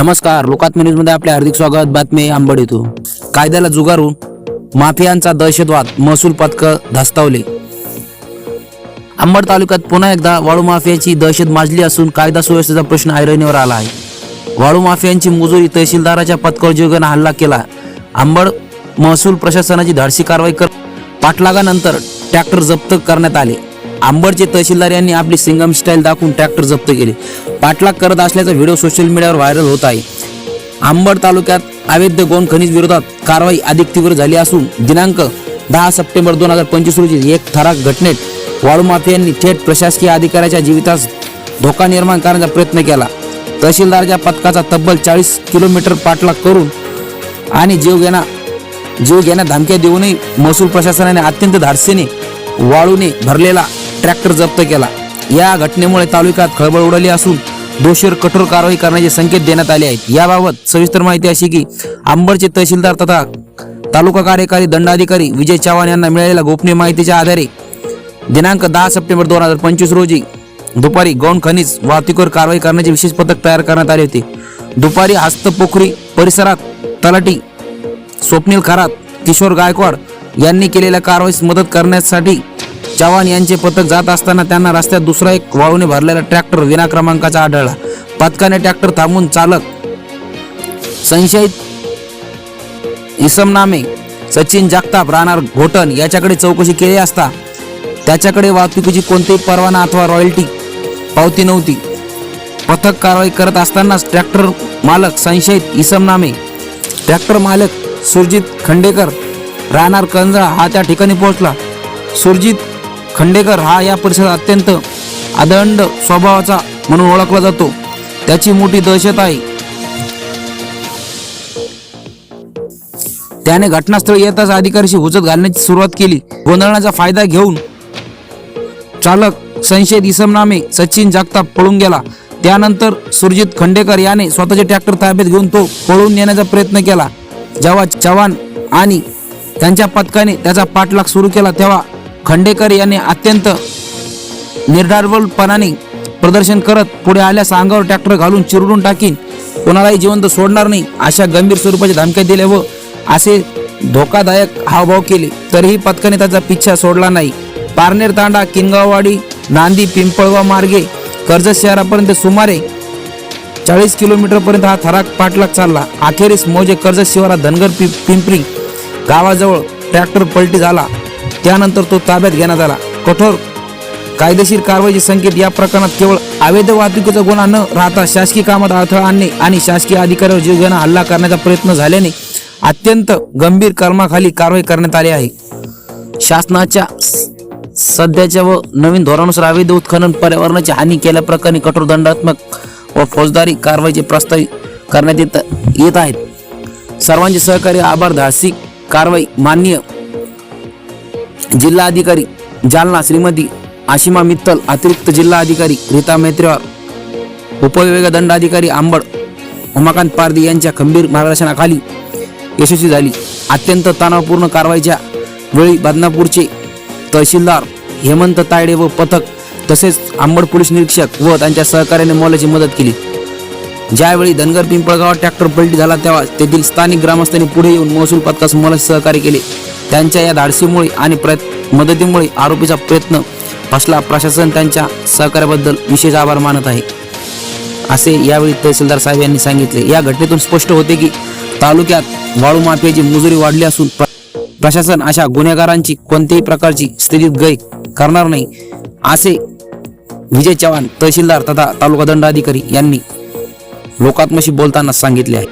नमस्कार लोकात्म न्यूजमध्ये आपले हार्दिक स्वागत. बातमी आंबड येतो कायद्याला जुगारून माफियांचा दहशतवाद. महसूल पथक धास्तावले. अंबड तालुक्यात पुन्हा एकदा वाळू माफियाची दहशत माजली असून कायदा सुव्यवस्थेचा प्रश्न ऐरणीवर आला आहे. वाळू माफियांची मुजोरी तहसीलदाराच्या पथकावर जीवघेणा हल्ला केला. अंबड महसूल प्रशासनाची धाडसी कारवाई कर पाठलागानंतर ट्रॅक्टर जप्त करण्यात आले. अंबडचे तहसीलदार यांनी आपली सिंगम स्टाईल दाखवून ट्रॅक्टर जप्त केले. पाठलाग करत असल्याचा व्हिडिओ सोशल मीडियावर व्हायरल होत आहे. अंबड तालुक्यात अवैध गोंड खनिज विरोधात कारवाई अधिक तीव्र झाली असून दिनांक दहा सप्टेंबर दोन हजार पंचवीस रोजी एक थराक घटनेत वाळू माफियांनी थेट प्रशासकीय अधिकाऱ्याच्या जीवितास धोका निर्माण करण्याचा प्रयत्न केला. तहसीलदारच्या पथकाचा तब्बल चाळीस किलोमीटर पाठलाग करून आणि जीव घेणा जीव घेण्या धमक्या देऊनही महसूल प्रशासनाने अत्यंत धाडसीने वाळूने भरलेला ट्रॅक्टर जप्त केला. या घटनेमुळे तालुक्यात खळबळ उडाली असून दोषीवर कठोर कारवाई करण्याचे संकेत देण्यात आले आहेत. याबाबत सविस्तर माहिती अशी की अंबरचे तहसीलदार तथा तालुका कार्यकारी दंडाधिकारी विजय चव्हाण यांना मिळालेल्या गोपनीय माहितीच्या आधारे दिनांक दहा सप्टेंबर दोन हजार पंचवीस रोजी दुपारी गौण खनिज वाहतुकीवर कारवाई करण्याचे विशेष पथक तयार करण्यात आले होते. दुपारी हस्तपोखरी परिसरात तलाठी स्वप्नील खरात किशोर गायकवाड यांनी केलेल्या कारवाईस मदत करण्यासाठी चव्हाण यांचे पथक जात असताना त्यांना रस्त्यात दुसरा एक वाळूने भरलेला ट्रॅक्टर विना क्रमांकाचा आढळला. पथकाने ट्रॅक्टर थांबून चालक संशयित इसमनामे सचिन जगताप राहणार घोटण याच्याकडे चौकशी केली असता त्याच्याकडे वाहतुकीची कोणतीही परवाना अथवा रॉयल्टी पावती नव्हती. पथक कारवाई करत असतानाच ट्रॅक्टर मालक संशयित इसमनामे ट्रॅक्टर मालक सुरजित खंडेकर राहणार कंजळा हा त्या ठिकाणी पोहोचला. सुरजित खंडेकर हा या परिसरात अत्यंत आदंड स्वभावाचा म्हणून ओळखला जातो. त्याची मोठी दहशत आहे. त्याने घटनास्थळी येताच अधिकाऱ्याशी हुजत घालण्याची सुरुवात केली. गोंधळाचा फायदा घेऊन चालक संशयित इसमनामे सचिन जागताप पळून गेला. त्यानंतर सुरजित खंडेकर याने स्वतःचे ट्रॅक्टर ताब्यात घेऊन तो पळून नेण्याचा प्रयत्न केला. जेव्हा चव्हाण आणि त्यांच्या पथकाने त्याचा पाठलाग सुरू केला. तेव्हा खंडेकर यांनी अत्यंत निर्धारवलपणाने प्रदर्शन करत पुढे आल्यास अंगावर ट्रॅक्टर घालून चिरडून टाकीन. कोणालाही जिवंत सोडणार नाही अशा गंभीर स्वरूपाच्या धमक्या दिल्या व असे धोकादायक हावभाव केले. तरीही पथकाने त्याचा पिच्छा सोडला नाही. पारनेर तांडा किनगाववाडी नांदी पिंपळगाव मार्गे कर्जत शहरापर्यंत सुमारे चाळीस किलोमीटरपर्यंत हा थराक पाठलाग चालला. अखेरीस मोजे कर्जत शिवारात धनगर पि पिंपरी गावाजवळ ट्रॅक्टर पलटी झाला. त्यानंतर तो ताब्यात घेण्यात आला. कठोर कायदेशीर कारवाईचे संकेत या प्रकरणात केवळ अवैध वाहतुकीचा गुन्हा न राहता शासकीय कामात अडथळा आणणे आणि शासकीय अधिकाऱ्यावर जीवघेणा हल्ला करण्याचा प्रयत्न झाल्याने अत्यंत गंभीर कर्माखाली कारवाई करण्यात आली आहे. शासनाच्या सध्याच्या व नवीन धोरणानुसार अवैध उत्खनन पर्यावरणाची हानी केल्याप्रकरणी कठोर दंडात्मक व फौजदारी कारवाईचे प्रस्ताव करण्यात येत येत आहेत. सर्वांचे सहकार्य आभार धाडसी कारवाई मान्य जिल्हा अधिकारी जालना श्रीमती आशिमा मित्तल अतिरिक्त जिल्हा अधिकारी रीता मैत्रेवार उपविभाग दंडाधिकारी आंबड उमाकांत पारदी यांच्या खंबीर मार्गदर्शनाखाली यशस्वी झाली. अत्यंत तणावपूर्ण कारवाईच्या वेळी बदनापूरचे तहसीलदार हेमंत तायडे व पथक तसेच आंबड पोलीस निरीक्षक व त्यांच्या सहकार्याने मोलाची मदत केली. ज्यावेळी धनगर पिंपळगावात ट्रॅक्टर पलटी झाला तेव्हा तेथील स्थानिक ग्रामस्थांनी पुढे येऊन महसूल पथकास मोलाचे सहकार्य केले. त्यांच्या या धाडसीमुळे आणि प्रयत्न मदतीमुळे आरोपीचा प्रयत्न फसला. प्रशासन त्यांच्या सहकार्याबद्दल विशेष आभार मानत आहे. असे यावेळी तहसीलदार साहेब यांनी सांगितले. या घटनेतून स्पष्ट होते की तालुक्यात वाळू माफियाची मुजुरी वाढली असून प्रशासन अशा गुन्हेगारांची कोणत्याही प्रकारची स्थितीत गय करणार नाही असे विजय चव्हाण तहसीलदार तथा तालुका दंडाधिकारी यांनी लोकात्मशी बोलताना सांगितले आहे.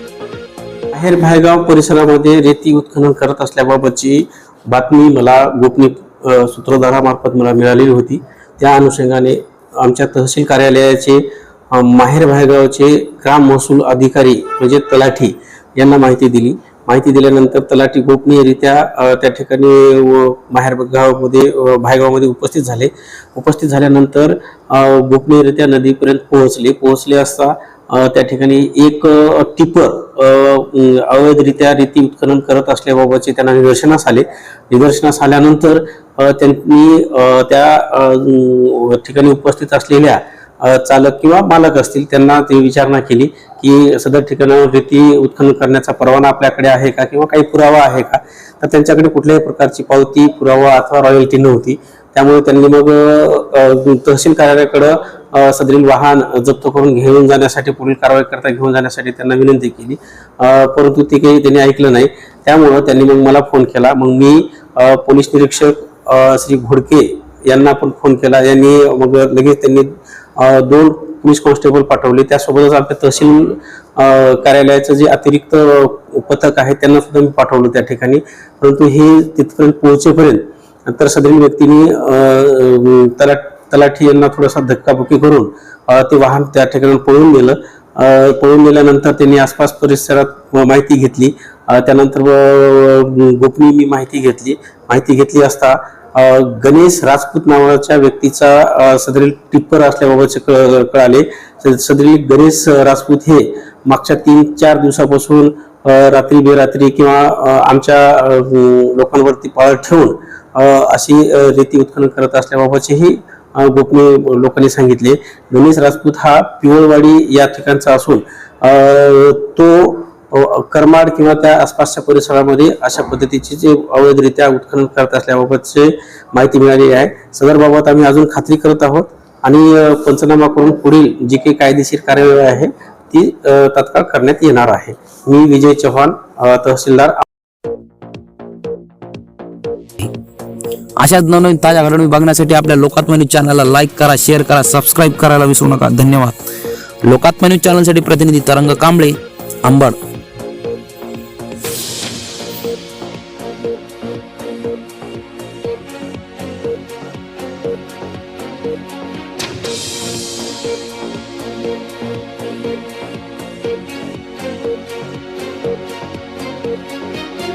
बाहेर भायगाव परिसरामध्ये रेती उत्खनन करत असल्याबाबतची बातमी मला गोपनीय सूत्रधारामार्फत मला मिळालेली होती. त्या अनुषंगाने आमच्या तहसील कार्यालयाचे माहेर भायगावचे ग्राम महसूल अधिकारी म्हणजे तलाठी यांना माहिती दिली. माहिती दिल्यानंतर तलाठी गोपनीयरित्या त्या ठिकाणी व माहेर गावामध्ये भायगावमध्ये उपस्थित झाले. उपस्थित झाल्यानंतर गोपनीयरित्या नदीपर्यंत पोहोचले. पोहोचले असता त्या ठिकाणी एक टिपर अवैधरित्या रीती उत्खनन करत असल्याबाबतचे त्यांना निदर्शनास आले. निदर्शनास आल्यानंतर त्यांनी त्या ठिकाणी उपस्थित असलेल्या चालक किंवा मालक असतील त्यांना ती विचारणा केली की सदर ठिकाणावर रीती उत्खनन करण्याचा परवाना आपल्याकडे आहे का किंवा काही पुरावा आहे का? तर त्यांच्याकडे कुठल्याही प्रकारची पावती पुरावा अथवा रॉयल्टी नव्हती. त्यामुळे त्यांनी मग तहसील कार्यालयाकडं सदरील वाहन जप्त करून घेऊन जाण्यासाठी पुढील कारवाई करता घेऊन जाण्यासाठी त्यांना विनंती केली. परंतु ते काही त्यांनी ऐकलं नाही. त्यामुळं त्यांनी मग मला फोन केला. मग मी पोलीस निरीक्षक श्री घोडके यांना पण फोन केला. यांनी मग लगेच त्यांनी दोन पोलीस कॉन्स्टेबल पाठवले. त्यासोबतच आमच्या तहसील कार्यालयाचं जे अतिरिक्त पथक आहे त्यांना सुद्धा मी पाठवलं त्या ठिकाणी. परंतु हे तिथपर्यंत पोहोचेपर्यंत तर सदरील व्यक्तीने अ, तलाठी यांना थोडासा धक्काबुक्की करून ते वाहन त्या ठिकाणी पळून गेलं पळून गेल्यानंतर त्यांनी आसपास परिसरात माहिती घेतली. त्यानंतर गोपनीय मी माहिती घेतली. माहिती घेतली असता गणेश राजपूत नावाच्या व्यक्तीचा सदरील टिप्पर असल्याबाबतचे कळ- कळाले. सदरील गणेश राजपूत हे मागच्या तीन चार दिवसापासून रात्री बेरात्री किंवा आमच्या लोकांवरती पाळ ठेवून अशी रीती रेती उत्खनन करत असल्याबाबतचेही गोपनीय लोकांनी सांगितले. गणेश राजपूत हा पिवळवाडी या ठिकाणचा असून तो करमाड किंवा त्या आसपासच्या परिसरामध्ये अशा पद्धतीचे जे अवैधरित्या उत्खनन करत असल्याबाबतचे माहिती मिळालेली आहे. सदरबाबत आम्ही अजून खात्री करत आहोत आणि पंचनामा करून पुढील जी काही कायदेशीर कार्यवाही आहे ती तत्काळ तात्काळ करण्यात येणार आहे. मी विजय चव्हाण तहसीलदार. अशाच नवनवीन ताज्या घडामोडी बघण्यासाठी आपल्या लोकात्मा न्यूज चॅनलला लाईक करा शेअर करा सबस्क्राईब करायला विसरू नका. धन्यवाद. लोकात्मा न्यूज चॅनलसाठी प्रतिनिधी तरंग कांबळे अंबड.